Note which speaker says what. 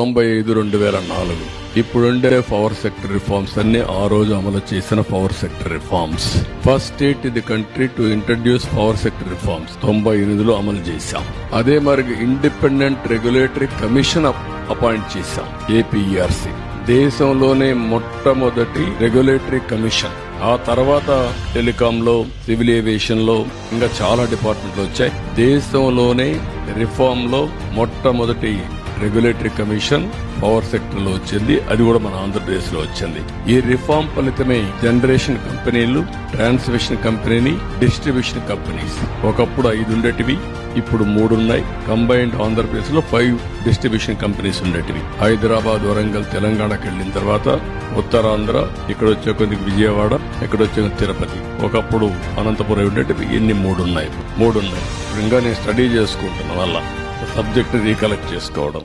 Speaker 1: తొంభై ఐదు రెండు వేల నాలుగు. ఇప్పుడుండే పవర్ సెక్టర్ రిఫార్మ్స్ అన్ని ఆ రోజు అమలు చేసిన power sector reforms first state ఇది country to introduce power sector reforms తొంభై ఎనిమిదిలో అమలు చేశాం. అదే మరి ఇండిపెండెంట్ రెగ్యులేటరీ కమిషన్ అపాయింట్ చేశాం. ఏపీఆర్సీ దేశంలోనే మొట్టమొదటి రెగ్యులేటరీ కమిషన్ ఆ తర్వాత టెలికాం లో సివిల్ ఏవియేషన్లో ఇంకా చాలా డిపార్ట్మెంట్లు వచ్చాయి. దేశంలోనే రిఫార్మ్లో మొట్టమొదటి రెగ్యులేటరీ కమిషన్ పవర్ సెక్టర్లో వచ్చింది. అది కూడా మన ఆంధ్రప్రదేశ్లో వచ్చింది. ఈ రిఫార్మ్ ఫలితమే జనరేషన్ కంపెనీలు ట్రాన్స్మిషన్ కంపెనీని డిస్ట్రిబ్యూషన్ కంపెనీస్. ఒకప్పుడు ఐదు ఉండేటివి ఇప్పుడు మూడు ఉన్నాయి. కంబైన్డ్ ఆంధ్రప్రదేశ్లో ఫైవ్ డిస్ట్రిబ్యూషన్ కంపెనీస్ ఉండేటివి. హైదరాబాద్ వరంగల్ తెలంగాణకి వెళ్ళిన తర్వాత ఉత్తరాంధ్ర ఇక్కడ వచ్చే కొద్ది విజయవాడ ఇక్కడ వచ్చే తిరుపతి. ఒకప్పుడు అనంతపురం ఉండేటివి ఎన్ని మూడు ఉన్నాయి. మూడు ఉన్నాయి. ఇంకా నేను స్టడీ చేసుకుంటున్న వల్ల సబ్జెక్ట్ రీకలెక్ట్ చేసుకోవడం.